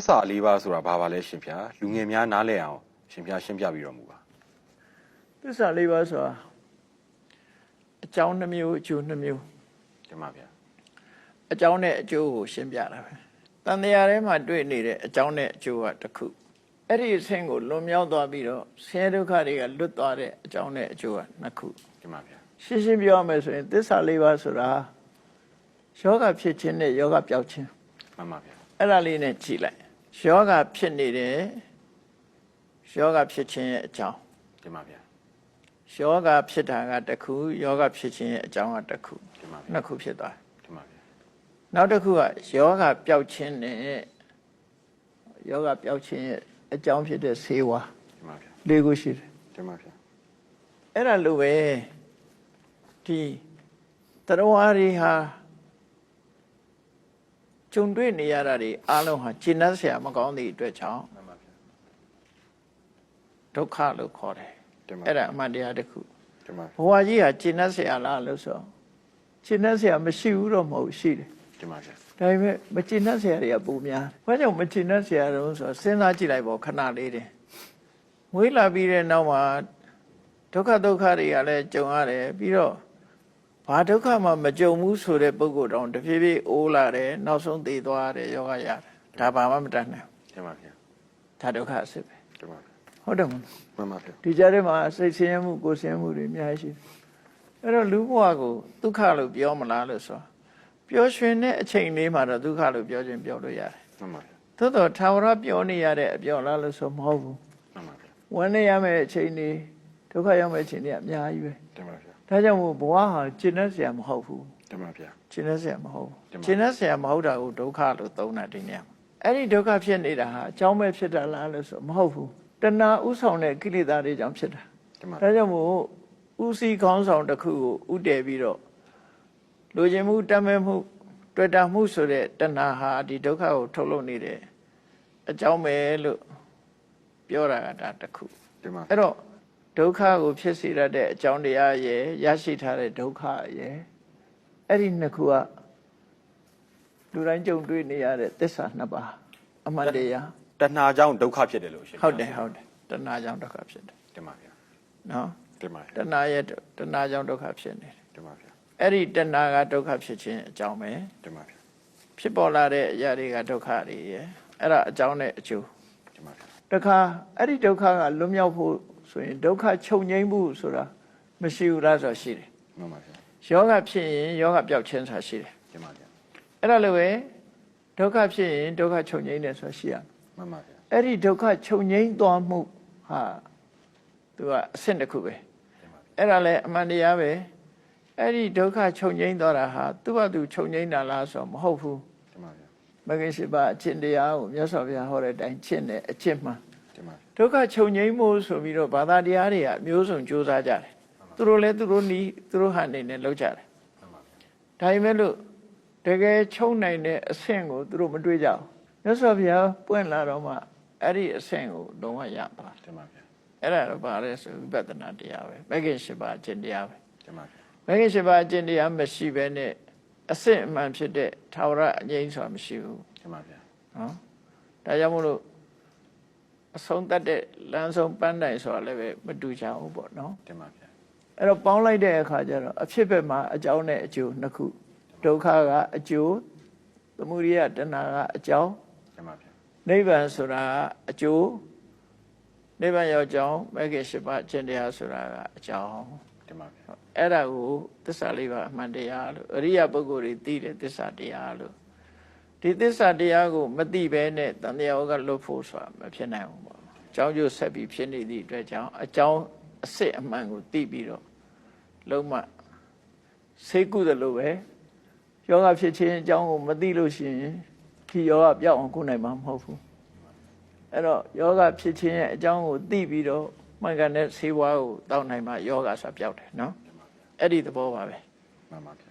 သစ္စာလေးပါးဆိုတာဘာပါလဲရှင်ဗျာလူငယ်များနားလည်အောင်ရှင်ဗျာရှင်းပြပြီးတော်မူပါသစ္စာလေးပါးဆိုတာအကြောင်းနှမျိုးအကျိုးနှမျိုးတင်ပါဗျာအကြောင်းနဲ့အကျိုးကိုရှင်းပြတာပဲတန်တရားထဲမှာတွေ့နေတဲ့အကြောင်းနဲ့အကျိုးကတစ်ခုအဲ့ဒီအဆင့်ကိုလွန်မြောက်သွားပြီးတော့ဆင်းရဲဒုက္ခတွေကလွတ်သွားတဲ့အကြောင်းနဲ့အကျိုးကနှစ်ခုတင်ပါဗျာရှင်းရှင်းပြောရမယ်ဆိုရင်သစ္စာလေးပါးဆိုတာယောဂဖြစ်ခြင်းနဲ့ယောဂပျောက်ခြင်းမှန်ပါဗျာအဲ့ဒါလေးနဲ့ကြည်လိုက် ယောဂဖြစ်နေတယ်ယောဂဖြစ်ခြင်းရဲ့အကြောင်းတင်ပါဗျာယောဂဖြစ်တာကတစ်ခုယောဂဖြစ်ခြင်းရဲ့အကြောင်းကတစ်ခုတင်ပါဗျာနှစ်ခုဖြစ်သွားတယ်တင်ပါဗျာနောက်တစ်ခုကယောဂပျောက်ခြင်းနဲ့ယောဂပျောက်ခြင်းရဲ့အကြောင်းဖြစ်တဲ့ဆေးဝါးတင်ပါဗျာလေးခုရှိတယ်တင်ပါဗျာအဲ့ဒါလိုပဲဒီတရားဝါတွေဟာ ကြုံတွေ့နေရတာတွေအားလုံးဟာကျဉ်းနှက်စရာမကောင်းသည့်အတွက်ကြောင့်ဒုက္ခလို့ခေါ်တယ်အဲ့ဒါအမှန်တရားတစ်ခုဘဝကြီးဟာကျဉ်းနှက်စရာလားလို့ဆိုကျဉ်းနှက်စရာမရှိဘူးတော့မဟုတ်ရှိတယ်ဒါပေမဲ့မကျဉ်းနှက်စရာတွေကပုံများဘာကြောင့်မကျဉ်းနှက်စရာတုံးဆိုစဉ်းစားကြည့်လိုက်ပေါ့ခဏလေးတင်မွေးလာပြီးတဲ့နောက်မှာဒုက္ခဒုက္ခတွေကလည်းကြုံရတယ်ပြီးတော့ ဘာဒုက္ခမှမကြုံဘူးဆိုတဲ့ပုဂ္ဂိုလ်တောင်တဖြည်းဖြည်းအိုးလာတယ်နောက်ဆုံးသေသွားရတယ်ယောဂရတယ်။ဒါဘာမှမတတ်နိုင်ဘူးတင်ပါဗျာ။ဒါဒုက္ခအစစ်ပဲတင်ပါဗျာ။ဟုတ်တယ်မလားမှန်ပါဗျာ။ဒီကြားထဲမှာစိတ်ဆင်းရဲမှုကိုယ်ဆင်းရဲမှုတွေအများကြီးရှိတယ်။အဲ့တော့လူဘဝကိုဒုက္ခလို့ပြောမလားလို့ဆိုတော့ပျော်ရွှင်တဲ့အချိန်လေးမှာတော့ဒုက္ခလို့ပြောခြင်းပြောလို့ရတယ်မှန်ပါဗျာသို့တော့ထာဝရပြောနေရတဲ့အပြောလားလို့ဆိုမဟုတ်ဘူးမှန်ပါဗျာဝမ်းနေရမယ့်အချိန်တွေဒုက္ခရောက်မယ့်အချိန်တွေအများကြီးပဲတင်ပါဗျာ ဒါကြောင့်မို့ဘဝဟာကျင့်တဲ့ဆရာမဟုတ်ဘူးတမန်ဗျာကျင့်တဲ့ဆရာမဟုတ်ဘူးကျင့်တဲ့ဆရာမဟုတ်တာကိုဒုက္ခလို့သုံးတာဒီနေရာမှာအဲ့ဒီဒုက္ခဖြစ်နေတာဟာအကြောင်းပဲဖြစ်တာလားလို့ဆိုမဟုတ်ဘူးတဏှာဥဆောင်တဲ့ကိလေသာတွေကြောင့်ဖြစ်တာဒါကြောင့်မို့ဥစည်းခေါင်းဆောင်တစ်ခုကိုဥတည်ပြီးတော့လူချင်းမှုတမ်းမဲမှုတွေ့တာမှုဆိုတဲ့တဏှာဟာဒီဒုက္ခကိုထုတ်လုပ်နေတယ်အကြောင်းပဲလို့ပြောတာကဒါတစ်ခုအဲ့တော့ ဒုက္ခကိုဖြစ်စေရတဲ့အကြောင်းတရားရယ်ရရှိထားတဲ့ဒုက္ခရယ်အဲ့ဒီနှစ်ခုကလူတိုင်းကြုံတွေ့နေရတဲ့သစ္စာနှစ်ပါးအမှန်တရားတဏှာကြောင့်ဒုက္ခဖြစ်တယ်လို့ရှင်ဗျာဟုတ်တယ်ဟုတ်တယ်တဏှာကြောင့်ဒုက္ခဖြစ်တယ်တင်ပါဗျာနော်တင်ပါတဏှာရဲ့တဏှာကြောင့်ဒုက္ခဖြစ်နေတယ်တင်ပါဗျာအဲ့ဒီတဏှာကဒုက္ခဖြစ်ခြင်းအကြောင်းပဲတင်ပါဗျာဖြစ်ပေါ်လာတဲ့အရာတွေကဒုက္ခတွေရယ်အဲ့ဒါအကြောင်းနဲ့အကျိုးတင်ပါဗျာတခါအဲ့ဒီဒုက္ခကလွတ်မြောက်ဖို့ ဆိုရင်ဒုက္ခချုပ်ငြိမ်းမှုဆိုတာမရှိဘူးလားဆိုတော့ရှိတယ်မှန်ပါဗျာယောဂဖြစ်ရင်ယောဂပျောက်ခြင်းဆိုတာရှိတယ်တင်ပါဗျာအဲ့ဒါလည်းပဲဒုက္ခဖြစ်ရင်ဒုက္ခချုပ်ငြိမ်းတယ်ဆိုတာရှိရမယ်မှန်ပါဗျာအဲ့ဒီဒုက္ခချုပ်ငြိမ်းသွားမှုဟာသူကအဆင့်တစ်ခုပဲအဲ့ဒါလည်းအမှန်တရားပဲအဲ့ဒီဒုက္ခချုပ်ငြိမ်းသွားတာဟာသူ့ဘာသူချုပ်ငြိမ်းတာလားဆိုတော့မဟုတ်ဘူးတင်ပါဗျာမဂ္ဂင်ရှိပါအကျင့်တရားကိုမြတ်စွာဘုရားဟောတဲ့အတိုင်းကျင့်တယ်အကျင့်မှန်တင်ပါဗျာ ဒုက္ခချုပ်ငြိမ်းမှုဆိုပြီးတော့ဘာသာတရားတွေကအမျိုးစုံကြိုးစားကြတယ်သူတို့လည်းသူတို့နီးသူတို့ဟန်နေနဲ့လုပ်ကြတယ်မှန်ပါဗျာဒါပေမဲ့လို့တကယ်ချုပ်နိုင်တဲ့အဆင့်ကိုသူတို့မတွေးကြဘူးမြတ်စွာဘုရားပွင့်လာတော့မှအဲ့ဒီအဆင့်ကိုလုံးဝရပါတင်ပါဗျာအဲ့ဒါတော့ဗါလဲဆိုဝိပဿနာတရားပဲမဂ္ဂင်၈ပါးအကျင့်တရားပဲတင်ပါဗျာမဂ္ဂင်၈ပါးအကျင့်တရားမရှိဘဲနဲ့အဆင့်အမှန်ဖြစ်တဲ့ထာဝရအငြိမ်းဆိုတာမရှိဘူးတင်ပါဗျာနော်ဒါကြောင့်မို့လို့ အဆုံးတတ်တဲ့လမ်းဆုံးပန်းတိုင်ဆိုတာလည်းပဲမတူချဘူးပေါ့နော်တင်ပါဗျာအဲ့တော့ပေါင်းလိုက်တဲ့အခါကျတော့အဖြစ်ဘက်မှာအကြောင်းနဲ့အကျိုးနှစ်ခုဒုက္ခကအကျိုးသမုဒိယတဏှာကအကြောင်းတင်ပါဗျာနိဗ္ဗာန်ဆိုတာကအကျိုးနိဗ္ဗာန်ရောက်ကြောင်းမဂ္ဂင်၈ပါးအကျင့်တရားဆိုတာကအကြောင်းတင်ပါဗျာအဲ့ဒါကိုသစ္စာလေးပါးအမှန်တရားလို့အရိယပုဂ္ဂိုလ်တွေသိတယ်သစ္စာတရားလို့ ဒီသစ္စာတရားကိုမသိဘဲနဲ့တန်တရားကလွတ်ဖို့ဆိုတာမဖြစ်နိုင်ဘူးပေါ့အကြောင်းကျိုးဆက်ပြီးဖြစ်နေသည့်အတွက်ကြောင့်အကြောင်းအစစ်အမှန်ကိုသိပြီးတော့လုံးဝဆေးကုသလိုပဲယောဂဖြစ်ခြင်းအကြောင်းကိုမသိလို့ရှိရင်ဒီယောဂပြောက်အောင်ကုနိုင်မှာမဟုတ်ဘူးအဲ့တော့ယောဂဖြစ်ခြင်းရဲ့အကြောင်းကိုသိပြီးတော့မှန်ကန်တဲ့ဆေးဝါးကိုတောက်နိုင်မှယောဂဆိုတာပြောက်တယ်နော်အဲ့ဒီသဘောပါပဲမှန်ပါဗျာ